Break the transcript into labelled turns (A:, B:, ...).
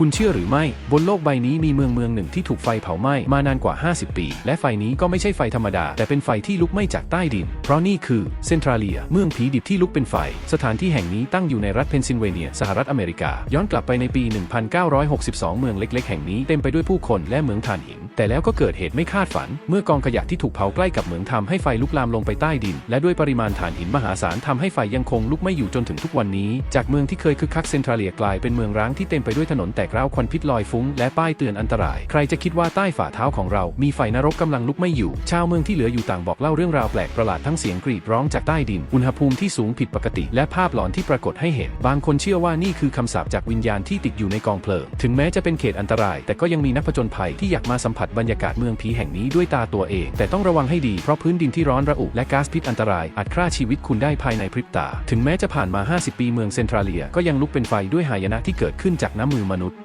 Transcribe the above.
A: คุณเชื่อหรือไม่ บนโลกใบนี้มีเมืองเมืองหนึ่งที่ถูกไฟเผาไหม้มานานกว่า 50 ปี และไฟนี้ก็ไม่ใช่ไฟธรรมดา แต่เป็นไฟที่ลุกไหม้จากใต้ดิน เพราะนี่คือเซนทรัลเลีย เมืองผีดิบที่ลุกเป็นไฟ สถานที่แห่งนี้ตั้งอยู่ในรัฐเพนซิลเวเนีย สหรัฐอเมริกา ย้อนกลับไปในปี 1962 เมืองเล็ก ๆ แห่งนี้เต็มไปด้วยผู้คนและเหมืองถ่านหิน แต่แล้วก็เกิดเหตุไม่คาดฝัน เมื่อกองขยะที่ถูกเผาใกล้กับเหมืองทำให้ไฟลุกลามลงไปใต้ดิน และด้วยปริมาณถ่านหินมหาศาลทำให้ไฟยังคงลุกไม่อยู่จนถึงทุกวันนี้ จากเมืองที่เคยคึกคักเซนทรัลเลียกลายเป็นเมืองร้างที่เต็มไปด้วยถนนแตกร้าวควันพิษลอยฟุ้งและป้ายเตือนอันตราย ใครจะคิดว่าใต้ฝ่าเท้าของเรา มีไฟนรกกำลังลุกไม่อยู่ ชาวเมืองที่เหลืออยู่ต่างบอกเล่าเรื่องราวแปลกประหลาดทั้งเสียงกรีดร้องจากใต้ดิน อุณหภูมิที่สูงผิดปกติ และภาพหลอนที่ปรากฏให้เห็น บางคนเชื่อว่านี่คือคำสาปจากวิญญาณที่ติดอยู่ในกองเพลิง ถึงแม้จะเป็นเขตอันตราย แต่ก็ยังมีนักผจญภัยที่อยากมาสัมผัสบรรยากาศเมืองผีแห่งนี้ด้วยตาตัวเอง แต่ต้องระวังให้ดีเพราะพื้นดินที่ร้อนระอุและก๊าซพิษอันตรายอาจฆ่าชีวิตคุณได้ภายในพริบตา ถึงแม้จะผ่านมา 50 ปีเมืองเซนทรัลเลียก็ยังลุกเป็นไฟด้วยหายนะที่เกิดขึ้นจากน้ำมือมนุษย์